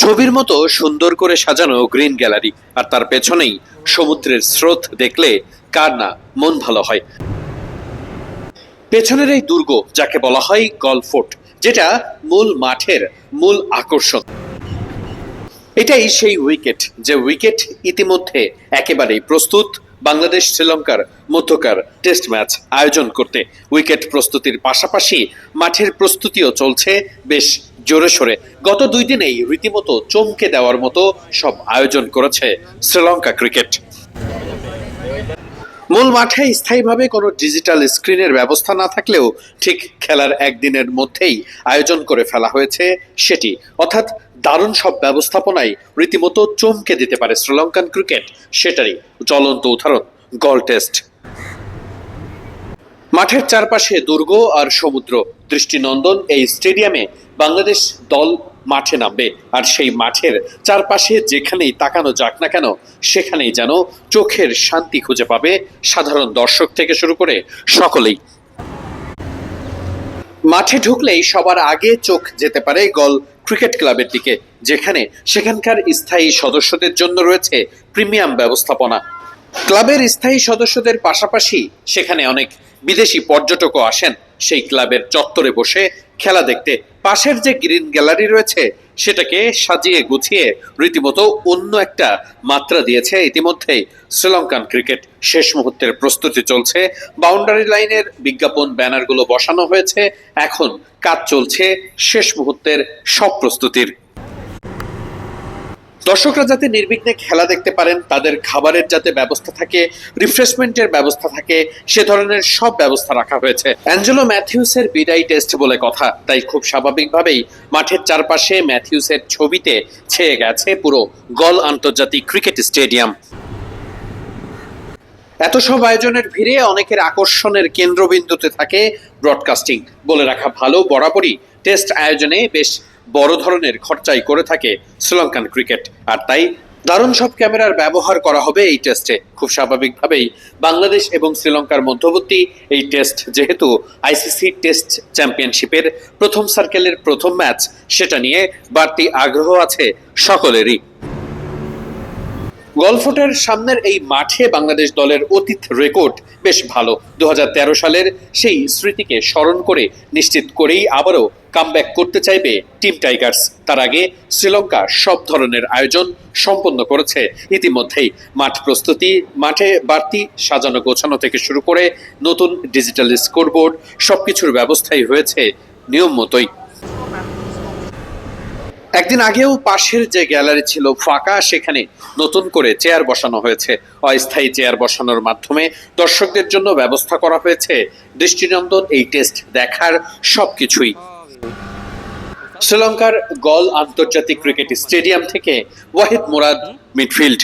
ছবির মতো সুন্দর করে সাজানো গ্রিন গ্যালারি, আর তার পেছনেই সমুদ্রের স্রোত দেখলে কার না মন ভালো হয়। পেছনের এই দুর্গ, যাকে বলা হয় গল্ফ ফোর্ট যেটা মূল মাঠের মূল আকর্ষণ। এটাই সেই উইকেট, যে উইকেট ইতিমধ্যে একেবারেই প্রস্তুত বাংলাদেশ শ্রীলঙ্কার মধ্যকার টেস্ট ম্যাচ আয়োজন করতে। উইকেট প্রস্তুতির পাশাপাশি মাঠের প্রস্তুতিও চলছে বেশ জোরে সোরে। গত দুই দিনেই রীতিমতো চমকে দেওয়ার মতো সব আয়োজন করেছে শ্রীলঙ্কা ক্রিকেট। মূল মাঠে স্থায়ীভাবে কোনো ডিজিটাল স্ক্রিনের ব্যবস্থা না থাকলেও ঠিক খেলার একদিনের মধ্যেই আয়োজন করে ফেলা হয়েছে সেটি। অর্থাৎ দারুণ সব ব্যবস্থাপনায় রীতিমতো চমকে দিতে পারে শ্রীলঙ্কান ক্রিকেট। সেটারই জ্বলন্ত উদাহরণ গল টেস্ট। মাঠের চারপাশে দুর্গ আর সমুদ্র। দৃষ্টিনন্দন এই স্টেডিয়ামে বাংলাদেশ দল মাঠে নামবে। আর সেই মাঠের চারপাশে যেখানেই তাকানো যাক না কেন, সেখানেই যেন চোখের শান্তি খুঁজে পাবে সাধারণ দর্শক থেকে শুরু করে সকলেই। মাঠে ঢুকলেই সবার আগে চোখ যেতে পারে গল ক্রিকেট ক্লাবের দিকে, যেখানে সেখানকার স্থায়ী সদস্যদের জন্য রয়েছে প্রিমিয়াম ব্যবস্থাপনা। ক্লাবের স্থায়ী সদস্যদের পাশাপাশি সেখানে অনেক বিদেশি পর্যটকও আসেন। সেই ক্লাবের চত্বরে বসে খেলা দেখতে। পাশের যে গ্রিন গ্যালারি রয়েছে, সেটাকে সাজিয়ে গুছিয়ে রীতিমতো অন্য একটা মাত্রা দিয়েছে ইতিমধ্যেই শ্রীলঙ্কান ক্রিকেট শেষ মুহূর্তের প্রস্তুতি চলছে। বাউন্ডারি লাইনের বিজ্ঞাপন ব্যানারগুলো বসানো হয়েছে। এখন কাজ চলছে শেষ মুহূর্তের সব প্রস্তুতির দর্শকরা যাতে নির্বিঘ্নে খেলা দেখতে পারেন, তাদের খাবারের যাতে ব্যবস্থা থাকে রিফ্রেশমেন্টের ব্যবস্থা থাকে, সে ধরনের সব ব্যবস্থা রাখা হয়েছে। অ্যাঞ্জেলো ম্যাথিউসের বিদায় টেস্ট বলে কথা, তাই খুব স্বাভাবিকভাবেই মাঠের চারপাশে ম্যাথিউসের ছবিতে ছেয়ে গেছে পুরো গল আন্তর্জাতিক ক্রিকেট স্টেডিয়াম। এত সব আয়োজনের ভিড়ে অনেকের আকর্ষণের কেন্দ্রবিন্দুতে থাকে ব্রডকাস্টিং বলে রাখা ভালো, বরাবরই টেস্ট আয়োজনে বেশ বড় ধরনের খরচাই করে থাকে শ্রীলঙ্কান ক্রিকেট। আর তাই দারুণ সব ক্যামেরার ব্যবহার করা হবে এই টেস্টে। খুব স্বাভাবিকভাবেই বাংলাদেশ এবং শ্রীলঙ্কার মধ্যবর্তী এই টেস্ট, যেহেতু আইসিসি টেস্ট চ্যাম্পিয়নশিপের প্রথম সার্কেলের প্রথম ম্যাচ সেটা নিয়ে বাড়তি আগ্রহ আছে সকলেরই। গলফোটের সামনের এই মাঠে বাংলাদেশ দলের অতীত রেকর্ড বেশ ভালো। দু হাজার তেরো সালের সেই স্মৃতিকে স্মরণ করে নিশ্চিত করেই আবারও কামব্যাক করতে চাইবে টিম টাইগার্স। তার আগে শ্রীলঙ্কা সব ধরনের আয়োজন সম্পন্ন করেছে। ইতিমধ্যেই মাঠ প্রস্তুতি, মাঠে বাড়তি সাজানো গোছানো থেকে শুরু করে নতুন ডিজিটাল স্কোরবোর্ড সবকিছুর ব্যবস্থাই হয়েছে নিয়ম মতোই। একদিন আগেও পাশের যে গ্যালারি ছিল ফাঁকা, সেখানে নতুন করে চেয়ার বসানো হয়েছে। অস্থায়ী চেয়ার বসানোর মাধ্যমে দর্শকদের জন্য ব্যবস্থা করা হয়েছে। দৃষ্টিনন্দন, এই টেস্ট দেখার সবকিছুই। শ্রীলঙ্কার গল আন্তর্জাতিক ক্রিকেট স্টেডিয়াম থেকে ওয়াহিদ মুরাদ, মিডফিল্ড।